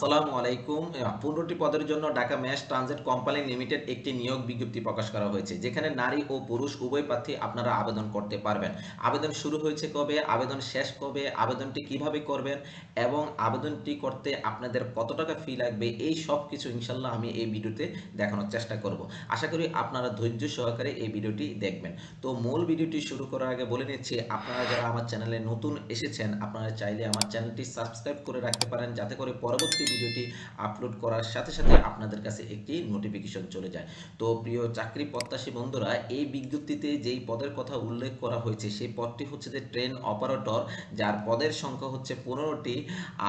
আসসালামু আলাইকুম। পনেরোটি পদের জন্য Dhaka mass transit company limited একটি নিয়োগ বিজ্ঞপ্তি প্রকাশ করা হয়েছে, যেখানে নারী ও পুরুষ উভয় প্রার্থী আপনারা আবেদন করতে পারবেন। আবেদন শুরু হয়েছে কবে? আবেদন শেষ কবে? আবেদনটি কীভাবে করবেন? এবং আবেদনটি করতে আপনাদের কত টাকা ফি লাগবে? এই সব কিছু ইনশাল্লাহ আমি এই ভিডিওতে দেখানোর চেষ্টা করব। আশা করি আপনারা ধৈর্য সহকারে এই ভিডিওটি দেখবেন। তো মূল ভিডিওটি শুরু করার আগে বলে নিচ্ছি, আপনারা যারা আমার চ্যানেলে নতুন এসেছেন, আপনারা চাইলে আমার চ্যানেলটি সাবস্ক্রাইব করে রাখতে পারেন, যাতে করে পরবর্তী ভিডিওটি আপলোড করার সাথে সাথে আপনাদের কাছে একটি নোটিফিকেশন চলে যায়। তো প্রিয় চাকরি প্রত্যাশী বন্ধুরা, এই বিজ্ঞপ্তিতে যেই পদের কথা উল্লেখ করা হয়েছে, সেই পদটি হচ্ছে যে ট্রেন অপারেটর যার পদের সংখ্যা হচ্ছে পনেরোটি,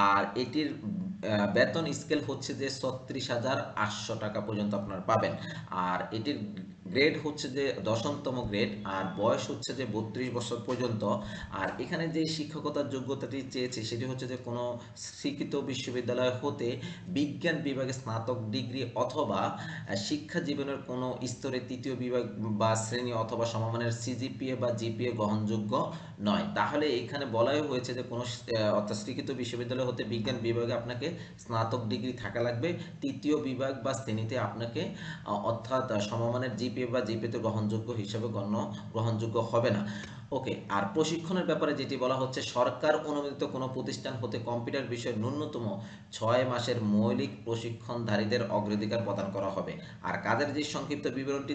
আর এটির বেতন স্কেল হচ্ছে যে ছত্রিশ হাজার আটশো টাকা পর্যন্ত আপনার পাবেন। আর এটির গ্রেড হচ্ছে যে দশমতম গ্রেড আর বয়স হচ্ছে যে বত্রিশ বছর পর্যন্ত। আর এখানে যে শিক্ষকতার যোগ্যতাটি চেয়েছে, সেটি হচ্ছে যে কোনো স্বীকৃত বিশ্ববিদ্যালয় হতে বিজ্ঞান বিভাগে স্নাতক ডিগ্রি অথবা শিক্ষা জীবনের কোনো স্তরে তৃতীয় বিভাগ বা শ্রেণি অথবা সমমানের সিজিপিএ বা জিপিএ গ্রহণযোগ্য নয়। তাহলে এখানে বলাই হয়েছে যে কোনো অর্থাৎ স্বীকৃত বিশ্ববিদ্যালয় হতে বিজ্ঞান বিভাগে আপনাকে স্নাতক ডিগ্রি থাকা লাগবে। তৃতীয় বিভাগ বা শ্রেণীতে আপনাকে অর্থাৎ সমমানের জিপিএ বা জিপিএতে গ্রহণযোগ্য হিসাবে গণ্য, গ্রহণযোগ্য হবে না। ওকে, আর প্রশিক্ষণের ব্যাপারে যেটি বলা হচ্ছে, সরকার অনুমোদিত কোনো প্রতিষ্ঠান হতে কম্পিউটার বিষয়ে ন্যূনতম ছয় মাসের মৌলিক প্রশিক্ষণধারীদের অগ্রাধিকার প্রদান করা হবে। আর কাজের যে সংক্ষিপ্ত বিবরণটি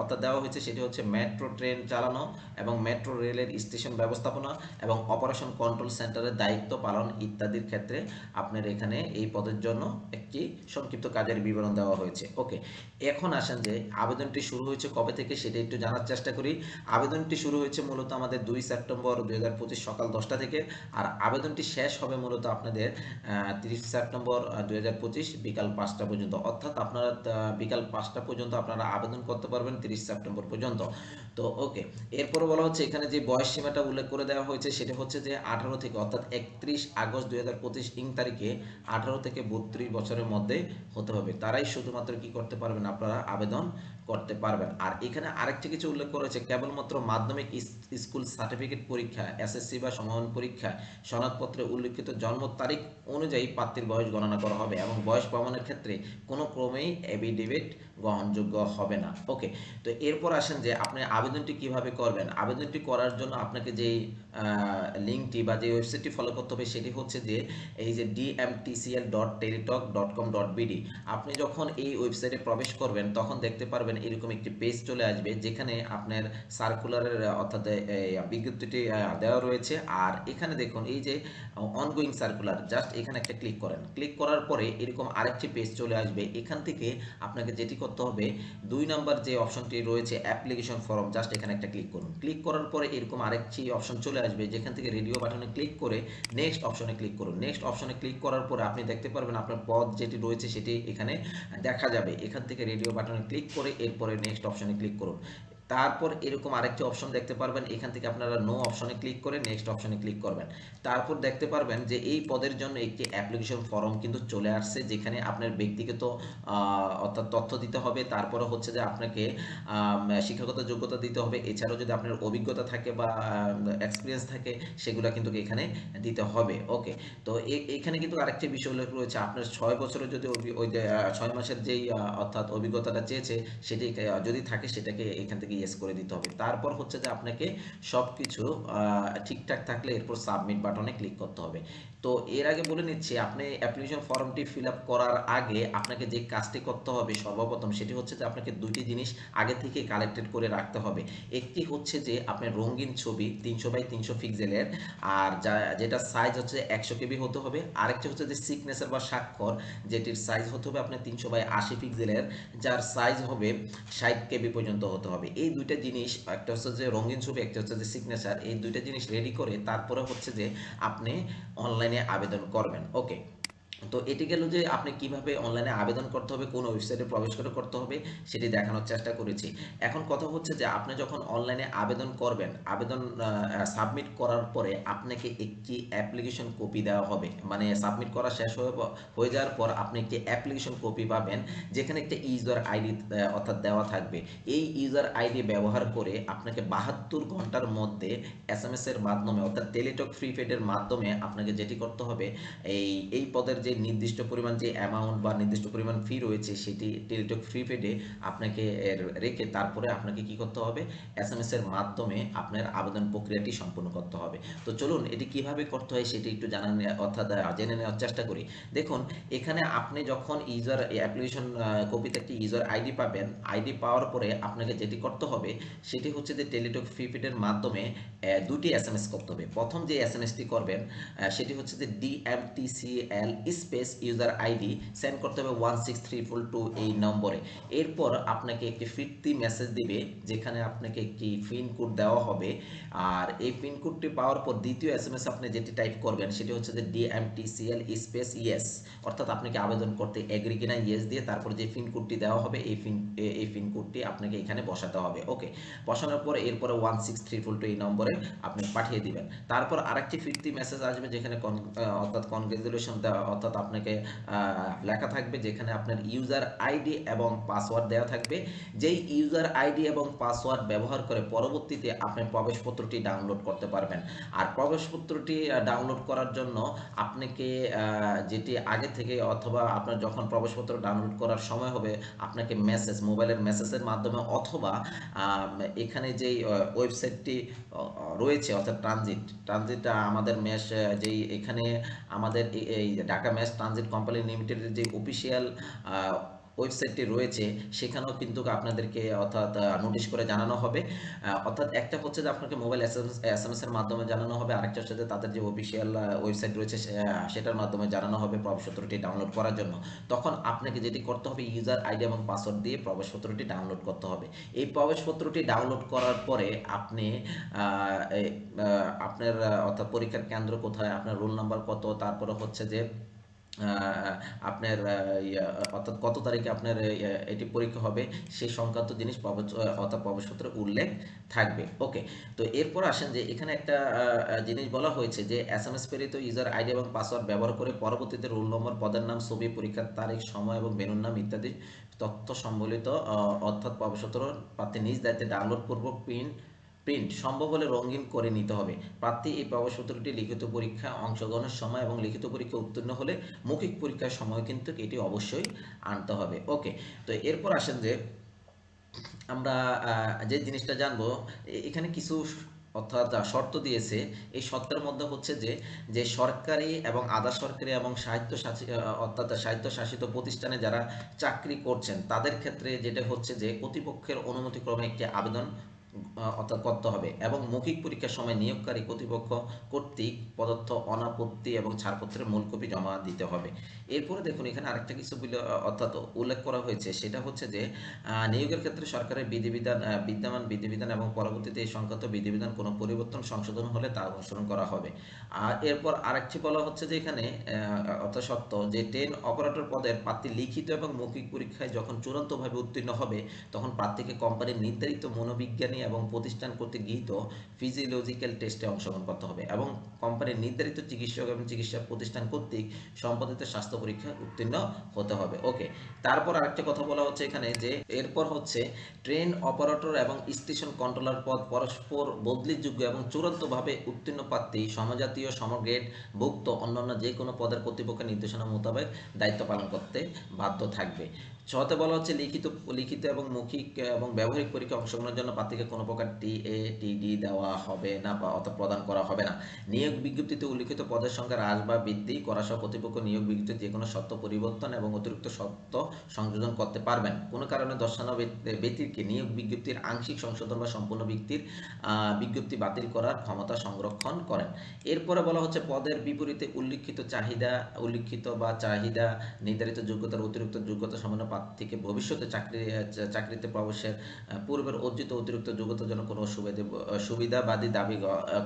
অর্থাৎ দেওয়া হয়েছে, সেটি হচ্ছে মেট্রো ট্রেন চালানো এবং মেট্রো রেলের স্টেশন ব্যবস্থাপনা এবং অপারেশন কন্ট্রোল সেন্টারের দায়িত্ব পালন ইত্যাদির ক্ষেত্রে আপনার এখানে এই পদের জন্য একটি সংক্ষিপ্ত কাজের বিবরণ দেওয়া হয়েছে। ওকে, এখন আসেন যে আবেদনটি শুরু হয়েছে কবে থেকে সেটা একটু জানার চেষ্টা করি। আবেদনটি শুরু হয়েছে মূলত আমাদের দুই সেপ্টেম্বর দুই হাজার পঁচিশ সকাল দশটা থেকে আর আবেদনটি শেষ হবে মূলত আপনাদের তিরিশ সেপ্টেম্বর দুই হাজার পঁচিশ বিকাল পাঁচটা পর্যন্ত। অর্থাৎ আপনারা বিকাল পাঁচটা পর্যন্ত আপনারা আবেদন করতে পারবেন তিরিশ সেপ্টেম্বর পর্যন্ত। তো, ওকে এরপরে বলা হচ্ছে এখানে যে বয়স সীমাটা উল্লেখ করে দেওয়া হয়েছে সেটা হচ্ছে যে আঠারো থেকে, অর্থাৎ একত্রিশ আগস্ট দুই হাজার পঁচিশ ইং তারিখে আঠারো থেকে বত্রিশ বছরের মধ্যে হতে হবে। তারাই শুধুমাত্র কি করতে পারবেন আপনারা আবেদন করতে পারবেন। আর এখানে আরেকটি কিছু উল্লেখ করা হয়েছে কেবলমাত্র মাধ্যমিক স্কুল সার্টিফিকেট পরীক্ষা, এসএসসি বা সমাপন পরীক্ষা, সনদপত্রে উল্লেখিত জন্ম তারিখ অনুযায়ী প্রার্থীর বয়স গণনা করা হবে এবং বয়স প্রমাণের ক্ষেত্রে কোনো ক্রমেই এভিডেভিট গ্রহণযোগ্য হবে না। ওকে, তো এরপর আসেন যে আপনি আবেদনটি কীভাবে করবেন? আবেদনটি করার জন্য আপনাকে যেই লিঙ্কটি বা যে ওয়েবসাইটটি ফলো করতে হবে সেটি হচ্ছে যে এই যে DMTCL dot Teletalk dot com dot BD আপনি যখন এই ওয়েবসাইটে প্রবেশ করবেন, তখন দেখতে পারবেন এরকম একটি পেজ চলে আসবে যেখানে আপনার সার্কুলারের অর্থাৎ বিজ্ঞপ্তিটি দেওয়া রয়েছে। আর এখানে দেখুন, এই যে অনগোয়িং সার্কুলার জাস্ট এখানে একটা ক্লিক করেন। ক্লিক করার পরে এরকম আরেকটি পেজ চলে আসবে। এখান থেকে আপনাকে যেটি করতে হবে, দুই নাম্বার যে অপশনটি রয়েছে অ্যাপ্লিকেশন ফর্ম জাস্ট এখানে একটা ক্লিক করুন। ক্লিক করার পরে এরকম আরেকটি অপশন চলে আসবে, যেখান থেকে রেডিও বাটনে ক্লিক করে নেক্সট অপশনে ক্লিক করুন। নেক্সট অপশনে ক্লিক করার পরে আপনি দেখতে পারবেন আপনার পদ যেটি রয়েছে সেটি এখানে দেখা যাবে। এখান থেকে রেডিও বাটনে ক্লিক করে এরপরে নেক্সট অপশানে ক্লিক করুন। তারপর এরকম আরেকটি অপশন দেখতে পারবেন। এখান থেকে আপনারা নো অপশনে ক্লিক করে নেক্সট অপশনে ক্লিক করবেন। তারপর দেখতে পারবেন যে এই পদের জন্য একটি অ্যাপ্লিকেশন ফর্ম কিন্তু চলে আসছে, যেখানে আপনার ব্যক্তিগত অর্থাৎ তথ্য দিতে হবে। তারপরে হচ্ছে যে আপনাকে শিক্ষাগত যোগ্যতা দিতে হবে। এছাড়াও যদি আপনার অভিজ্ঞতা থাকে বা এক্সপিরিয়েন্স থাকে, সেগুলো কিন্তু এখানে দিতে হবে। ওকে তো এখানে কিন্তু আরেকটি বিষয় উল্লেখ রয়েছে। আপনার ছয় বছরের যদি ওই ছয় মাসের যেই অর্থাৎ অভিজ্ঞতাটা চেয়েছে, সেটি যদি থাকে, সেটাকে এখান থেকে ইয়েস করে দিতে হবে। তারপর হচ্ছে যে আপনাকে সব কিছু ঠিকঠাক থাকলে এরপর সাবমিট বাটনে ক্লিক করতে হবে। তো এর আগে বলে নিচ্ছি, আপনি অ্যাপ্লিকেশন ফর্মটি ফিল করার আগে আপনাকে যে কাজটি করতে হবে সর্বপ্রথম সেটি হচ্ছে যে আপনাকে দুটি জিনিস আগে থেকে কালেক্টেড করে রাখতে হবে। একটি হচ্ছে যে আপনার রঙিন ছবি তিনশো বাই তিনশো পিক্সেলের আর যেটা সাইজ হচ্ছে একশো কেবি হতে হবে। আরেকটি হচ্ছে যে সিগনেচার বা স্বাক্ষর, যেটির সাইজ হতে হবে আপনার তিনশো বাই আশি পিক্সেলের যার সাইজ হবে ষাট কেবি পর্যন্ত হতে হবে। এই দুইটা জিনিস, একটা হচ্ছে যে রঙিন ছবি, একটা হচ্ছে যে সিগনেচার এই দুইটা জিনিস রেডি করে তারপরে হচ্ছে যে আপনি অনলাইনে আবেদন করবেন। ওকে তো এটি গেল যে আপনি কীভাবে অনলাইনে আবেদন করতে হবে, কোন ওয়েবসাইটে প্রবেশ করে করতে হবে, সেটি দেখানোর চেষ্টা করেছি। এখন কথা হচ্ছে যে আপনি যখন অনলাইনে আবেদন করবেন, আবেদন সাবমিট করার পরে আপনাকে একটি অ্যাপ্লিকেশন কপি দেওয়া হবে। মানে সাবমিট করা শেষ হয়ে হয়ে যাওয়ার পর আপনি একটি অ্যাপ্লিকেশন কপি পাবেন, যেখানে একটা ইউজার আইডি অর্থাৎ দেওয়া থাকবে। এই ইউজার আইডি ব্যবহার করে আপনাকে বাহাত্তর ঘণ্টার মধ্যে এস এম এস এর মাধ্যমে, অর্থাৎ টেলিটক ফ্রি পেডের মাধ্যমে আপনাকে যেটি করতে হবে, এই এই পদের যে নির্দিষ্ট পরিমাণ যে অ্যামাউন্ট বা নির্দিষ্ট পরিমাণ ফি রয়েছে, সেটি টেলিটক প্রিপেডে আপনাকে রেখে তারপরে আপনাকে কি করতে হবে? এস এম এর মাধ্যমে আপনার আবেদন প্রক্রিয়াটি সম্পূর্ণ করতে হবে। তো চলুন, এটি কীভাবে করতে হয় সেটি একটু জানা অর্থাৎ জেনে নেওয়ার চেষ্টা করি। দেখুন, এখানে আপনি যখন ইউজার অ্যাপ্লিকেশন কপিতে একটি ইউজার আইডি পাবেন আইডি পাওয়ার পরে আপনাকে যেটি করতে হবে, সেটি হচ্ছে যে টেলিটক প্রিপেডের মাধ্যমে দুটি এস করতে হবে। প্রথম যে এস করবেন সেটি হচ্ছে যে DMTCL space user ID send করতে হবে one six three four two এই নম্বরে। এরপর আপনাকে একটি ফিরতি মেসেজ দিবে, যেখানে আপনাকে একটি পিন কোড দেওয়া হবে। আর এই পিন কোডটি পাওয়ার পর দ্বিতীয় এস এম এস আপনি যেটি টাইপ করবেন, সেটি হচ্ছে যে ডিএমটিসিএল স্পেস ইয়েস অর্থাৎ আপনাকে আবেদন করতে এগ্রি কিনা ইয়েস দিয়ে তারপর যে পিন কোডটি দেওয়া হবে, এই পিন এই পিন কোডটি আপনাকে এখানে বসাতে হবে। ওকে বসানোর পর এরপরে one six three four two এই নম্বরে আপনি পাঠিয়ে দিবেন। তারপর আরেকটি ফিরতি মেসেজ আসবে, যেখানে অর্থাৎ কনগ্রেচুলেশন দেওয়া অর্থাৎ আপনাকে লেখা থাকবে যেখানে আপনার ইউজার আইডি এবং পাসওয়ার্ড দেওয়া থাকবে। যেই ইউজার আইডি এবং পাসওয়ার্ড ব্যবহার করে পরবর্তীতে আপনি প্রবেশপত্রটি ডাউনলোড করতে পারবেন। আর প্রবেশপত্রটি ডাউনলোড করার জন্য আপনাকে যেটি আগে থেকে অথবা আপনার যখন প্রবেশপত্র ডাউনলোড করার সময় হবে, আপনাকে মেসেজ মোবাইলের মেসেজের মাধ্যমে অথবা এখানে যেই ওয়েবসাইটটি রয়েছে অর্থাৎ ট্রানজিট ট্রানজিট আমাদের মেশ যেই এখানে আমাদের এই ঢাকা মেশ ট্রানজিট কোম্পানি লিমিটেডের যে অফিসিয়াল ওয়েবসাইটটি রয়েছে, সেখানেও কিন্তু আপনাদেরকে অর্থাৎ নোটিশ করে জানানো হবে। অর্থাৎ একটা হচ্ছে যে আপনাকে মোবাইল এস এম এস এর মাধ্যমে জানানো হবে, আরেকটা হচ্ছে যে তাদের যে অফিসিয়াল ওয়েবসাইট রয়েছে সেটার মাধ্যমে জানানো হবে প্রবেশপত্রটি ডাউনলোড করার জন্য। তখন আপনাকে যেটি করতে হবে ইউজার আইডি এবং পাসওয়ার্ড দিয়ে প্রবেশপত্রটি ডাউনলোড করতে হবে। এই প্রবেশপত্রটি ডাউনলোড করার পরে আপনি আপনার, অর্থাৎ পরীক্ষার কেন্দ্র কোথায়, আপনার রোল নাম্বার কত, তারপরে হচ্ছে যে আপনার অর্থাৎ কত তারিখে আপনার এটি পরীক্ষা হবে সেই সংক্রান্ত জিনিস অর্থাৎ প্রবেশপত্রে উল্লেখ থাকবে। ওকে, তো এরপর আসেন যে এখানে একটা জিনিস বলা হয়েছে যে এস এম এস প্রেরিত ইউজার আইডি এবং পাসওয়ার্ড ব্যবহার করে পরবর্তীতে রোল নম্বর পদের নাম, ছবি, পরীক্ষার তারিখ, সময় এবং বেনুর নাম ইত্যাদি তথ্য সম্বলিত অর্থাৎ প্রবেশপত্র প্রার্থী নিজ দায়িত্বে ডাউনলোড পূর্বক প্রিন্ট প্রিন্ট সম্ভব হলে রঙিন করে নিতে হবে। প্রার্থী এই প্রবেশপত্রটি লিখিত পরীক্ষা অংশগ্রহণের সময় এবং লিখিত পরীক্ষা উত্তীর্ণ হলে মৌখিক পরীক্ষার সময় কিন্তু এটি অবশ্যই আনতে হবে। ওকে, তো এরপর আসেন যে আমরা যে জিনিসটা জানব এখানে কিছু অর্থাৎ শর্ত দিয়েছে। এই শর্তের মধ্যে হচ্ছে যে যে সরকারি এবং আধা সরকারি এবং সাহিত্য অর্থাৎ সাহিত্য শাসিত প্রতিষ্ঠানে যারা চাকরি করছেন, তাদের ক্ষেত্রে যেটা হচ্ছে যে কর্তৃপক্ষের অনুমতিক্রমে একটি আবেদন অর্থাৎ করতে হবে এবং মৌখিক পরীক্ষার সময় নিয়োগকারী কর্তৃপক্ষ কর্তৃক প্রদত্ত অনাপত্তি এবং ছাড়পত্রের মূল কপি জমা দিতে হবে। এরপরে দেখুন, এখানে আরেকটা কিছু অর্থাৎ উল্লেখ করা হয়েছে, সেটা হচ্ছে যে নিয়োগের ক্ষেত্রে সরকারের বিধিবিধান বিদ্যমান বিধিবিধান এবং পরবর্তীতে এই সংক্রান্ত বিধিবিধান কোনো পরিবর্তন সংশোধন হলে তা অনুসরণ করা হবে। আর এরপর আরেকটি বলা হচ্ছে যে এখানে অর্থাৎ সত্য যে ট্রেন অপারেটর পদের প্রার্থী লিখিত এবং মৌখিক পরীক্ষায় যখন চূড়ান্তভাবে উত্তীর্ণ হবে, তখন প্রার্থীকে কোম্পানির নির্ধারিত মনোবিজ্ঞানী এবং প্রতিষ্ঠান কর্তৃক গৃহীত ফিজিওলজিক্যাল টেস্টে অংশগ্রহণ করতে হবে এবং কোম্পানির নির্ধারিত চিকিৎসক এবং চিকিৎসা প্রতিষ্ঠান কর্তৃক সম্পাদিত স্বাস্থ্য পরীক্ষা উত্তীর্ণ হতে হবে। ওকে তারপর আরেকটা কথা বলা হচ্ছে এখানে যে এরপর হচ্ছে ট্রেন অপারেটর এবং স্টেশন কন্ট্রোলার পদ পরস্পর বদলিযোগ্য এবং চূড়ান্তভাবে উত্তীর্ণ প্রার্থী, সমজাতীয় সমগ্রেড ভুক্ত অন্যান্য যে কোনো পদের কর্তৃপক্ষের নির্দেশনা মোতাবেক দায়িত্ব পালন করতে বাধ্য থাকবে। ছতে বলা হচ্ছে লিখিত লিখিত এবং মৌখিক এবং ব্যবহারিক পরীক্ষা অংশগ্রহণের জন্য প্রার্থীকে কোনো প্রকার টি, এ টিডি দেওয়া হবে না বা অর্থাৎ প্রদান করা হবে না। নিয়োগ বিজ্ঞপ্তিতে উল্লিখিত পদের সংখ্যা হ্রাস বা বৃদ্ধি করা সহ কর্তৃপক্ষ নিয়োগ বিজ্ঞপ্তিতে যে কোনো সত্য পরিবর্তন এবং অতিরিক্ত শর্ত সংযোজন করতে পারবেন। কোনো কারণে দর্শানো ব্যক্তি- ব্যক্তিকে নিয়োগ বিজ্ঞপ্তির আংশিক সংশোধন বা সম্পূর্ণ ব্যক্তির বিজ্ঞপ্তি বাতিল করার ক্ষমতা সংরক্ষণ করেন। এরপরে বলা হচ্ছে পদের বিপরীতে উল্লিখিত চাহিদা, উল্লিখিত বা চাহিদা নির্ধারিত যোগ্যতার অতিরিক্ত যোগ্যতা সম্পন্ন প্রার্থীকে ভবিষ্যতে চাকরি চাকরিতে প্রবেশের পূর্বের অর্জিত অতিরিক্ত যোগ্যতার জন্য কোনো সুবিধা সুবিধাবাদী দাবি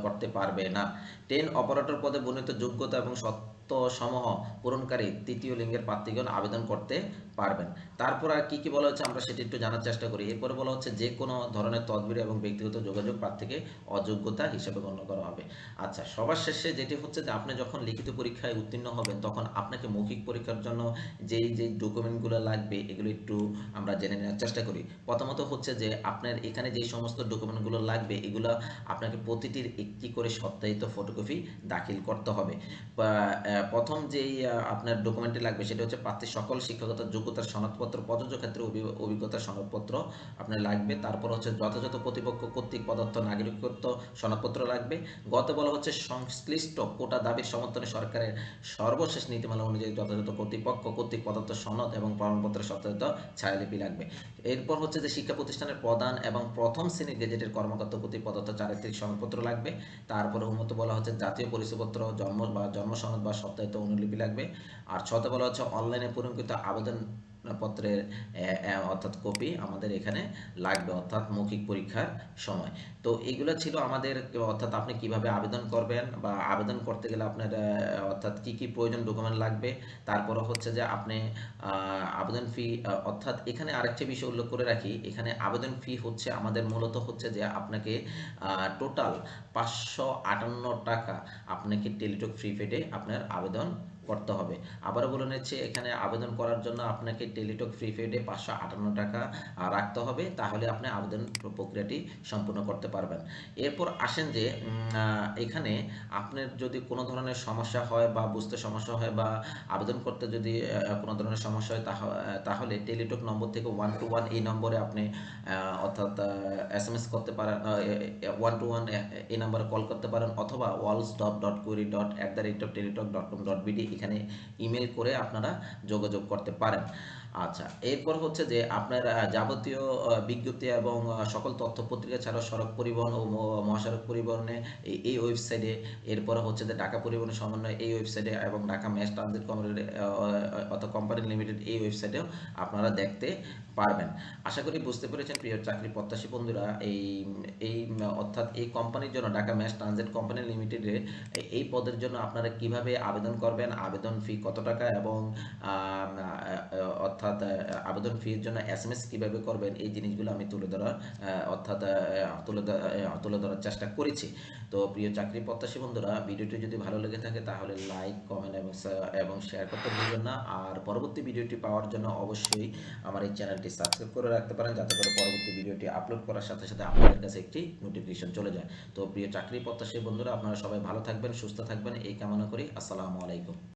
করতে পারবে না। ট্রেন অপারেটর পদে বর্ণিত যোগ্যতা এবং সত্য সমূহ পূরণকারী তৃতীয় লিঙ্গের প্রার্থীগণ আবেদন করতে পারবেন। তারপর আর কি কি বলা হচ্ছে আমরা সেটি একটু জানার চেষ্টা করি। এরপরে বলা হচ্ছে যে কোনো ধরনের তদবির এবং ব্যক্তিগত যোগাযোগ প্রার্থীকে অযোগ্যতা হিসেবে গণ্য করা হবে। আচ্ছা সবার শেষে যেটি হচ্ছে যে আপনি যখন লিখিত পরীক্ষায় উত্তীর্ণ হবেন, তখন আপনাকে মৌখিক পরীক্ষার জন্য যেই যে ডকুমেন্টগুলো লাগবে, এগুলো একটু আমরা জেনে নেওয়ার চেষ্টা করি। প্রথমত হচ্ছে যে আপনার এখানে যে সমস্ত ডকুমেন্টগুলো লাগবে, এগুলো আপনাকে প্রতিটির একটি করে সপ্তাহিত ফটোকপি দাখিল করতে হবে। প্রথম যেই আপনার ডকুমেন্টটি লাগবে সেটা হচ্ছে প্রার্থীর সকল শিক্ষাগত যোগ্যতার সনদপত্র প্রযোজ্য ক্ষেত্রে অভি- অভিজ্ঞতার সনদপত্র আপনার লাগবে। তারপর হচ্ছে যথাযথ প্রতিপক্ষ কর্তৃক প্রদত্ত নাগরিকত্ব সনদপত্র লাগবে। গত বলা হচ্ছে সংশ্লিষ্ট কোটা দাবির সমর্থনে সরকারের সর্বশেষ নীতিমালা অনুযায়ী যথাযথ কর্তৃপক্ষ কর্তৃক প্রদত্ত সনদ এবং প্রমাণপত্রের সত্যায়িত ছায়ালিপি লাগবে। এরপর হচ্ছে যে শিক্ষা প্রতিষ্ঠানের প্রধান এবং প্রথম শ্রেণির গেজেটের কর্মকর্তা কর্তৃক প্রদত্ত চারিত্রিক সনদপত্র লাগবে। তারপরে উন্নত বলা হচ্ছে জাতীয় পরিচয়পত্র, জন্ম বা জন্ম সনদ বা সত্যায়িত অনুলিপি লাগবে। আর ছতে বলা হচ্ছে অনলাইনে পূরণকৃত আবেদন পত্রের অর্থাৎ কপি আমাদের এখানে লাগবে, অর্থাৎ মৌখিক পরীক্ষার সময়। তো এগুলো ছিল আমাদের, অর্থাৎ আপনি কীভাবে আবেদন করবেন বা আবেদন করতে গেলে আপনার অর্থাৎ কি কি প্রয়োজন ডকুমেন্ট লাগবে? তারপরে হচ্ছে যে আপনি আবেদন ফি অর্থাৎ এখানে আরেকটি বিষয় উল্লেখ করে রাখি, এখানে আবেদন ফি হচ্ছে আমাদের মূলত হচ্ছে যে আপনাকে টোটাল পাঁচশো আটান্ন টাকা আপনাকে টেলিটক ফ্রি পেডে আপনার আবেদন করতে হবে। আবারও বলে নিচ্ছি, এখানে আবেদন করার জন্য আপনাকে টেলিটক ফ্রি পেডে পাঁচশো আটান্ন টাকা রাখতে হবে। তাহলে আপনি আবেদন প্রক্রিয়াটি সম্পূর্ণ করতে পারবেন। এরপর আসেন যে এখানে আপনার যদি কোনো ধরনের সমস্যা হয় বা বুঝতে সমস্যা হয় বা আবেদন করতে যদি কোনো ধরনের সমস্যা হয়, তাহ- তাহলে টেলিটক নম্বর থেকে ওয়ান টু ওয়ান এই নম্বরে আপনি অর্থাৎ এস এম এস করতে পারেন ওয়ান টু ওয়ান এই নাম্বারে কল করতে পারেন অথবা walls dot dot query dot at the rate of Teletalk dot com dot BD এখানে ইমেল করে আপনারা যোগাযোগ করতে পারেন। আচ্ছা এরপর হচ্ছে যে আপনার যাবতীয় বিজ্ঞপ্তি এবং সকল তথ্য পত্রিকা ছাড়াও সড়ক পরিবহন ও মহাসড়ক পরিবহনে এই- ওয়েবসাইটে এরপর হচ্ছে যে ঢাকা পরিবহন সমন্বয় এই ওয়েবসাইটে এবং ঢাকা ম্যাস ট্রানজিট কোম্পানি অর্থাৎ কোম্পানি লিমিটেড এই ওয়েবসাইটেও আপনারা দেখতে পারবেন। আশা করি বুঝতে পেরেছেন প্রিয় চাকরি প্রত্যাশী বন্ধুরা এই এই অর্থাৎ এই কোম্পানির জন্য ঢাকা ম্যাস ট্রানজিট কোম্পানি লিমিটেডে এই পদের জন্য আপনারা কীভাবে আবেদন করবেন? আবেদন ফি কত টাকা এবং আহ, অর্থাৎ আবেদন ফির জন্য এস এম এস কীভাবে করবেন, এই জিনিসগুলো আমি তুলে ধরার অর্থাৎ তুলে তুলে ধরার চেষ্টা করেছি। তো প্রিয় চাকরি প্রত্যাশী বন্ধুরা, ভিডিওটি যদি ভালো লেগে থাকে তাহলে লাইক কমেন্ট এবং এবং শেয়ার করতে ভুলবেন না। আর পরবর্তী ভিডিওটি পাওয়ার জন্য অবশ্যই আমার এই চ্যানেলটি সাবস্ক্রাইব করে রাখতে পারেন, যাতে করে পরবর্তী ভিডিওটি আপলোড করার সাথে সাথে আপনাদের কাছে একটি নোটিফিকেশন চলে যায়। তো প্রিয় চাকরি প্রত্যাশী বন্ধুরা, আপনারা সবাই ভালো থাকবেন, সুস্থ থাকবেন, এই কামনা করি। আসসালামু আলাইকুম।